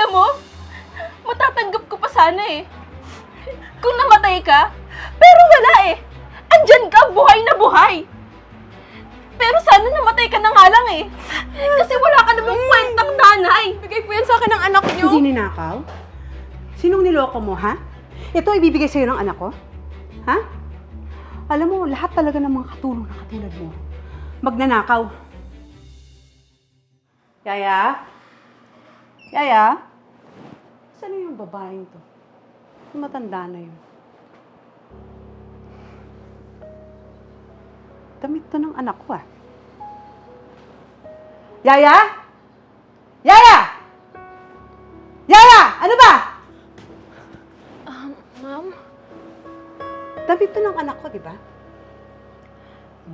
Alam mo, matatanggap ko pa sana eh. Kung namatay ka, pero wala eh. Andyan ka, buhay na buhay. Pero sana namatay ka na nga lang eh. Kasi wala ka namang kwentang nanay. Bigay po yan sa akin ng anak niyo. Hindi ninakaw? Sinong niloko mo, ha? Ito ibibigay sa'yo ng anak ko? Ha? Alam mo, lahat talaga ng mga katulong na katulad mo. Magnanakaw. Yaya? Yaya? Saan yung babaeng to? Yung matanda na yun. Damit to ng anak ko, ah. Yaya? Yaya! Yaya! Ano ba? Um, ma'am? Damit to ng anak ko, di ba?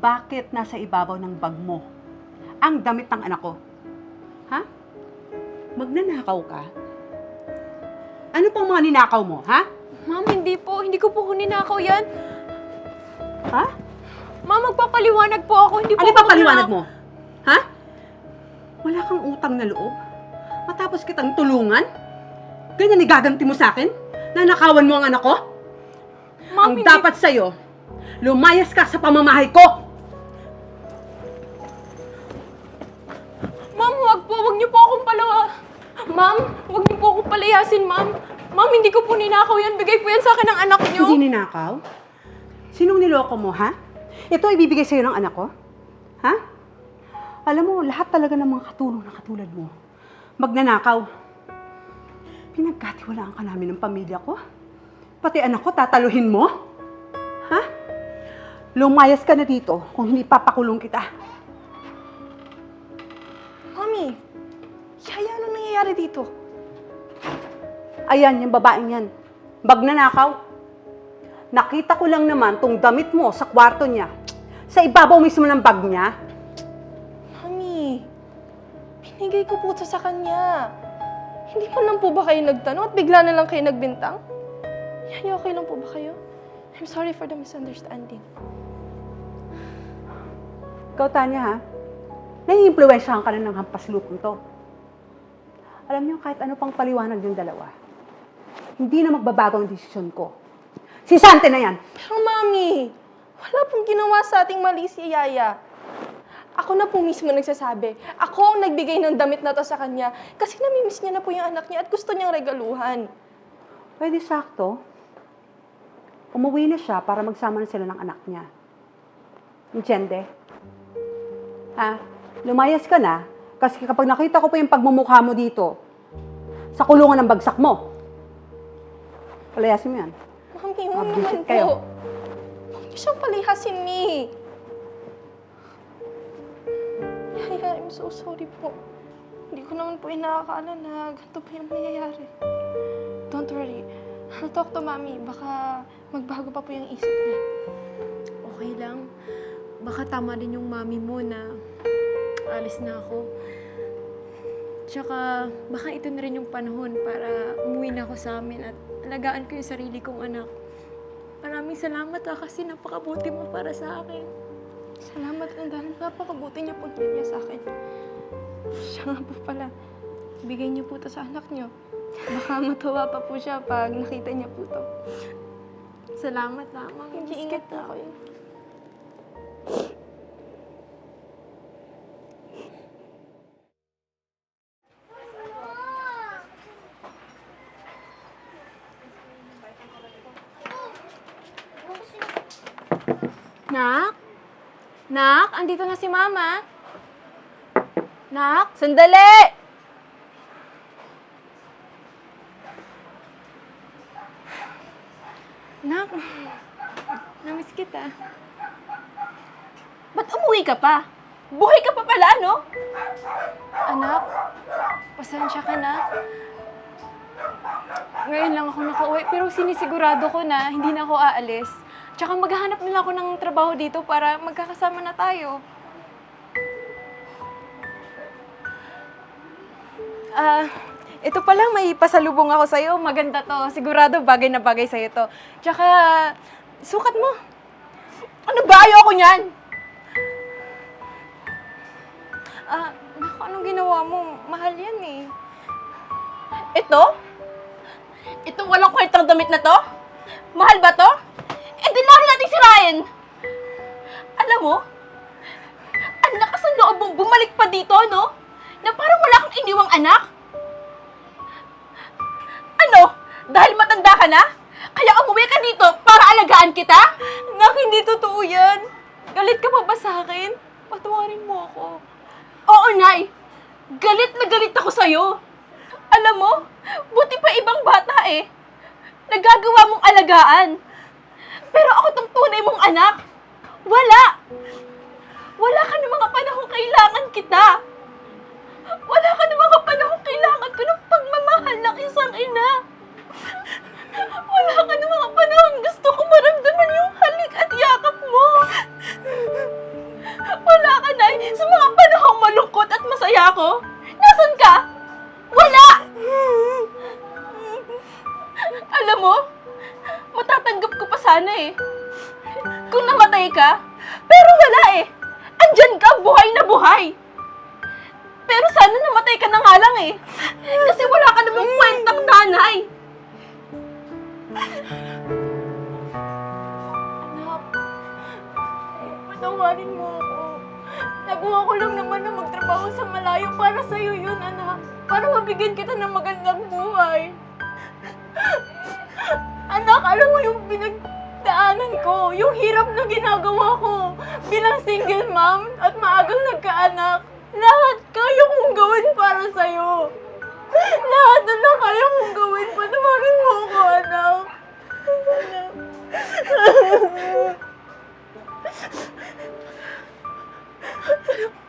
Bakit nasa ibabaw ng bag mo ang damit ng anak ko? Ha? Magnanakaw ka? Ano pang mga ninakaw mo, ha? Ma'am, hindi po. Hindi ko po ninakaw yan. Ha? Ma'am, magpapaliwanag po ako. Hindi po Ano ako ba paliwanag magnanakaw. mo? Ha? Wala kang utang na loob? Matapos kitang tulungan? Ganyan igaganti mo sa akin? Nanakawan mo ang anak ko? Ma'am, ang hindi dapat sa'yo, lumayas ka sa pamamahay ko! Ma'am, wag po. Wag niyo po akong palawa. Ma'am, wag niyo po akong palayasin, ma'am. Ma'am, hindi ko po ninakaw yan. Bigay po yan sa akin ng anak niyo. Hindi ninakaw? Sinong niloko mo, ha? Ito ibibigay sa'yo ng anak ko? Ha? Alam mo, lahat talaga ng mga katulong na katulad mo, magnanakaw. Pinagkatiwalaan ka namin ng pamilya ko? Pati anak ko, tataluhin mo? Ha? Lumayas ka na dito kung hindi papakulong kita. Nangyayari dito? Ayan, yung babaeng yan. Magnanakaw. Nakita ko lang naman tong damit mo sa kwarto niya. Sa ibabaw mismo ng bag niya. Mami, binigay ko po ito sa kanya. Hindi pa lang po ba kayo nagtanong at bigla na lang kayo nagbintang? Yaya, okay lang po ba kayo? I'm sorry for the misunderstanding. Ikaw, Tanya, ha? Naiimpluwensyahan ka na ng hampas lupong to. Alam niyo, kahit ano pang paliwanag yung dalawa, hindi na magbabago ang desisyon ko. Si Sante na yan! Pero mami, wala pong ginawa sa ating mali si Yaya. Ako na po mismo nagsasabi. Ako ang nagbigay ng damit na to sa kanya kasi namimiss niya na po yung anak niya at gusto niyang regaluhan. Pwede sakto. Umuwi na siya para magsama na sila ng anak niya. Entiende? Ha? Lumayas ka na kasi kapag nakita ko pa yung pagmumukha mo dito, sa kulungan ng bagsak mo. Palayasin mo yan. Mami, huwag Mabwisit naman kayo. po. Huwag niyo siyang palihasin, Mi. Yaya, I'm so sorry po. Hindi ko naman po inakakala na ganito pa yung mangyayari. Don't worry. I'll talk to Mami. Baka magbago pa po yung isip niya. okay lang. Baka tama din yung mami mo na alis na ako. Tsaka, baka ito na rin yung panahon para umuwi na ako sa amin at alagaan ko yung sarili kong anak. Maraming salamat ah, kasi napakabuti mo para sa akin. Salamat ang dahil napakabuti niya po niya sa akin. Siya nga po pala. Bigay niyo po to sa anak niyo. Baka matuwa pa po siya pag nakita niya po to. Salamat ah, mami. Hindi ingat na ako yun. Nak? Nak, andito na si Mama. Nak? Sandali! Nak? Namiss kita. Ba't umuwi ka pa? Buhay ka pa pala, no? Anak, pasensya ka na. Ngayon lang ako nakauwi, pero sinisigurado ko na hindi na ako aalis. Tsaka maghahanap na lang ako ng trabaho dito para magkakasama na tayo. Ah, ito pa lang may pasalubong ako sa'yo. Maganda to. Sigurado bagay na bagay sa'yo to. Tsaka, sukat mo. Ano ba? Ayoko niyan! Ah, naku, anong ginawa mo? Mahal yan eh. Ito? Itong walang kwentang damit na to? Mahal ba to? Eh, di lari natin sirain! Alam mo, ang lakas ng loob mong bumalik pa dito, no? Na parang wala kang iniwang anak? Ano? Dahil matanda ka na? Kaya umuwi ka dito para alagaan kita? Nak, hindi totoo yan. Galit ka pa ba sa akin? Patawarin mo ako. Oo, Nay. Galit na galit ako sa'yo. Alam mo, buti pa ibang bata eh. Nagagawa mong alagaan. Pero ako tong tunay mong anak. Wala. Wala ka ng mga panahong kailangan kita. Wala ka ng mga panahong kailangan ko ng pagmamahal ng isang ina. Buhay na buhay. Pero sana namatay ka na nga lang eh. Kasi wala ka namang kwentang nanay. Anak, patawarin mo ako. Nagawa ko lang naman na magtrabaho sa malayo para sa'yo yun, anak. Para mabigyan kita ng magandang buhay. anak, alam mo yung pinagdaanan ko, yung hirap na ginagawa ko bilang single mom at maagang nagkaanak. Lahat kaya kong gawin para sa'yo. Lahat na lang kaya kong gawin. Patawarin mo ako, anak.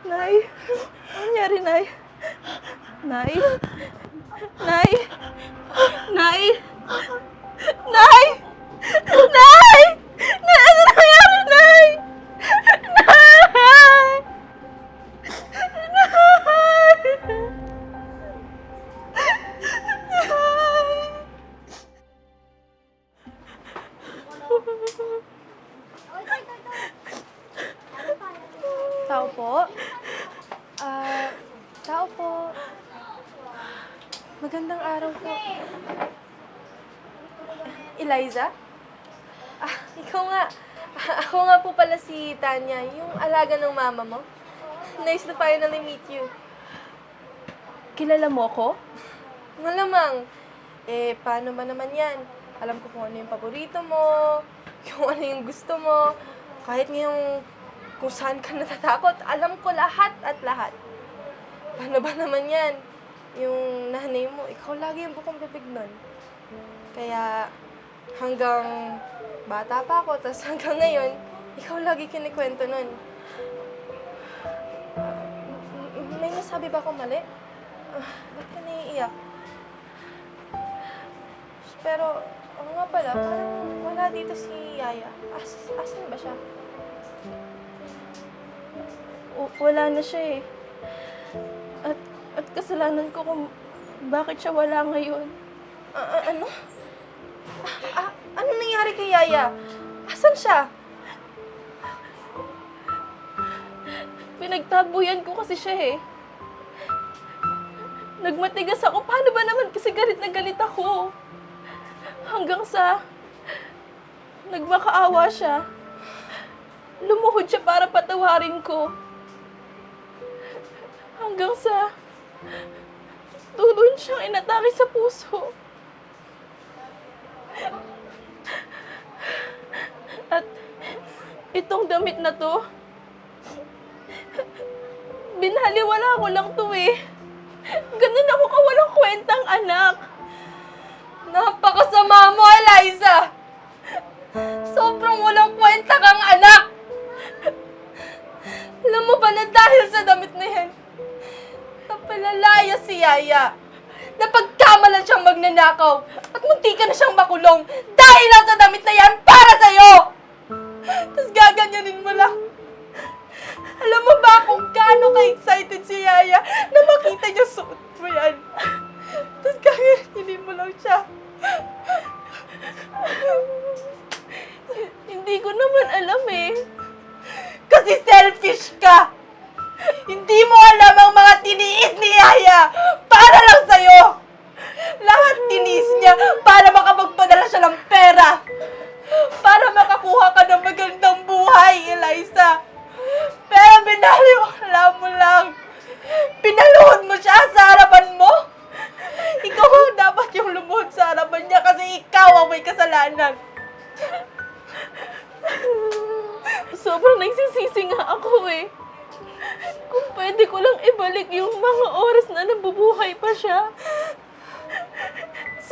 Nay, ano nangyari, Nay? Nay? Nay? Nay? Nay? Nay! Nay, ano nangyari, Nay? Nay! Nay! Tao po? Ah, tao po. Magandang araw po. Eliza? Ikaw nga. Ako nga po pala si Tanya, yung alaga ng mama mo. Nice to finally meet you. Kilala mo ko? Malamang. Eh, paano ba naman yan? Alam ko kung ano yung paborito mo, kung ano yung gusto mo. Kahit ngayong kung saan ka natatakot, alam ko lahat at lahat. Paano ba naman yan? Yung nanay mo, ikaw lagi yung bukong bibig nun. Kaya hanggang bata pa ako, tapos hanggang ngayon, ikaw lagi kinikwento nun. M- may nasabi ba akong mali? Ah, ba't ka naiiyak? Pero, oo nga pala, parang wala dito si Yaya. As, asan ba siya? O, wala na siya eh. At, at kasalanan ko kung bakit siya wala ngayon. Ah, ano? Ah, ah, ano nangyari kay Yaya? Asan siya? Pinagtabuyan ko kasi siya eh. Nagmatigas ako. Paano ba naman kasi galit na galit ako? Hanggang sa nagmakaawa siya. Lumuhod siya para patawarin ko. Hanggang sa tulon siyang inatake sa puso. At itong damit na to, binaliwala ko lang to eh. Ganun ako kawalang kwentang anak. Napakasama mo, Eliza! Sobrang walang kwenta kang anak! Alam mo ba na dahil sa damit na yan, napalalaya si Yaya. Napagkamalan siyang magnanakaw at munti ka na siyang makulong dahil lang sa damit na yan para sa'yo! Tapos gaganyanin mo lang. Alam mo ba kung gaano ka-excited si Yaya na makita niya suot mo yan? Tapos gaganyanin mo lang siya.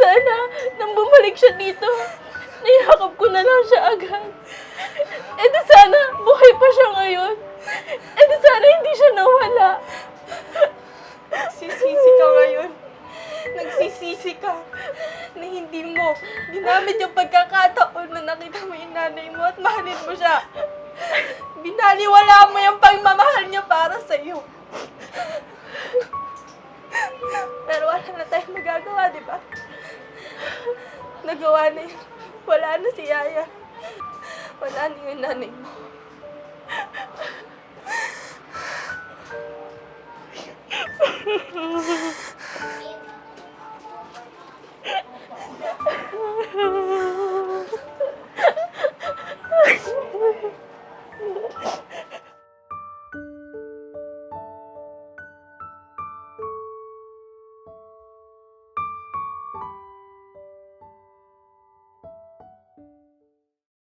Sana, nang bumalik siya dito, niyakap ko na lang siya agad. E sana, buhay pa siya ngayon. E sana hindi siya nawala. Nagsisisi ka ngayon. Nagsisisi ka na hindi mo ginamit yung pagkakataon na nakita mo yung nanay mo at mahalin mo siya. Binaliwala mo yung pagmamahal niya para sa iyo. Pero wala na tayong magagawa, di ba? nagawa na yun. Wala na si Yaya. Wala na yung nanay mo.